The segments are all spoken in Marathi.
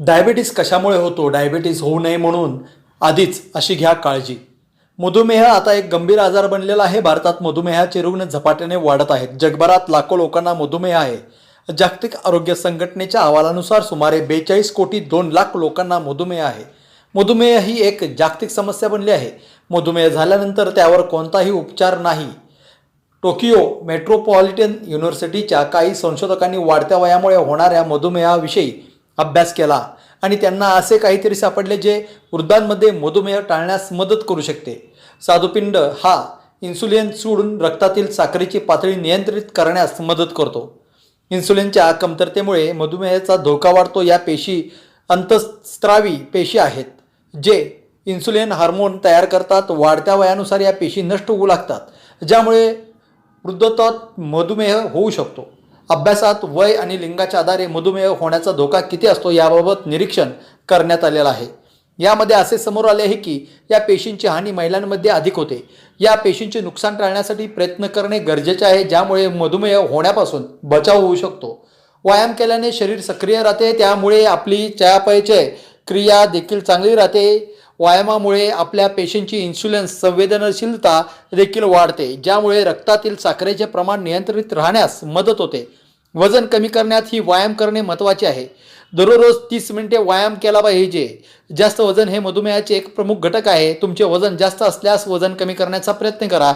डायबिटीस कशामुळे होतो? डायबिटीस होऊ नये म्हणून आधीच अशी घ्या काळजी. मधुमेह आता एक गंभीर आजार बनलेला आहे. भारतात मधुमेहाचे रुग्ण झपाट्याने वाढत आहेत. जगभरात लाखो लोकांना मधुमेह आहे. जागतिक आरोग्य संघटनेच्या अहवालानुसार सुमारे बेचाळीस कोटी दोन लाख लोकांना मधुमेह आहे. मधुमेह ही एक जागतिक समस्या बनली आहे. मधुमेह झाल्यानंतर त्यावर कोणताही उपचार नाही. टोकियो मेट्रोपॉलिटन युनिव्हर्सिटीच्या काही संशोधकांनी वाढत्या वयामुळे होणाऱ्या मधुमेहाविषयी अभ्यास केला आणि त्यांना असे काहीतरी सापडले जे वृद्धांमध्ये मधुमेह टाळण्यास मदत करू शकते. साधुपिंड हा इन्सुलिन सोडून रक्तातील साखरेची पातळी नियंत्रित करण्यास मदत करतो. इन्सुलिनच्या कमतरतेमुळे मधुमेहाचा धोका वाढतो. या पेशी अंतस्त्रावी पेशी आहेत जे इन्सुलिन हार्मोन तयार करतात. वाढत्या वयानुसार या पेशी नष्ट होऊ लागतात ज्यामुळे वृद्धत्वात मधुमेह होऊ शकतो. अभ्यासात वय आणि लिंगाच्या आधारे मधुमेह होण्याचा धोका किती असतो याबाबत निरीक्षण करण्यात आलेलं आहे. यामध्ये असे समोर आले आहे की या पेशींची हानी महिलांमध्ये अधिक होते. या पेशींचे नुकसान टाळण्यासाठी प्रयत्न करणे गरजेचे आहे ज्यामुळे मधुमेह होण्यापासून बचाव होऊ शकतो. व्यायाम केल्याने शरीर सक्रिय राहते त्यामुळे आपली चयापयचय क्रिया देखील चांगली राहते. व्यायामामुळे आपल्या पेशींची इन्शुलिन संवेदनशीलता देखील वाढते ज्यामुळे रक्तातील साखरेचे प्रमाण नियंत्रित राहण्यास मदत होते. वजन कमी करण्यात ही व्यायाम करणे महत्त्वाचे आहे. दररोज तीस मिनिटे व्यायाम केला पाहिजे. जास्त वजन हे मधुमेहाचे एक प्रमुख घटक आहे. तुमचे वजन जास्त असल्यास वजन कमी करण्याचा प्रयत्न करा.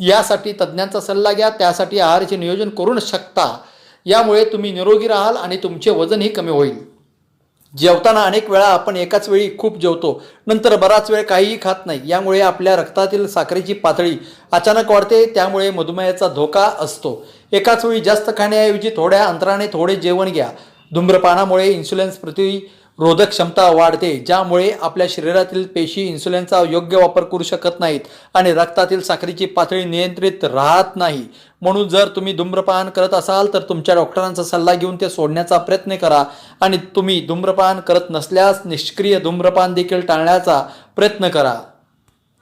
यासाठी तज्ज्ञांचा सल्ला घ्या. त्यासाठी आहाराचे नियोजन करू शकता. यामुळे तुम्ही निरोगी राहाल आणि तुमचे वजनही कमी होईल. जेवताना अनेक वेळा आपण एकाच वेळी खूप जेवतो. नंतर बराच वेळ काहीही खात नाही. यामुळे आपल्या रक्तातील साखरेची पातळी अचानक वाढते. त्यामुळे मधुमेहाचा धोका असतो. एकाच वेळी जास्त खाण्याऐवजी थोड्या अंतराने थोडे जेवण घ्या. धूम्रपानामुळे इन्सुलन्स प्रतिरोधक क्षमता वाढते ज्यामुळे आपल्या शरीरातील पेशी इन्सुलिनचा योग्य वापर करू शकत नाहीत आणि रक्तातील साखरेची पातळी नियंत्रित राहत नाही. म्हणून जर तुम्ही धूम्रपान करत असाल तर तुमच्या डॉक्टरांचा सल्ला घेऊन ते सोडण्याचा प्रयत्न करा आणि तुम्ही धूम्रपान करत नसल्यास निष्क्रिय धूम्रपान देखील टाळण्याचा प्रयत्न करा.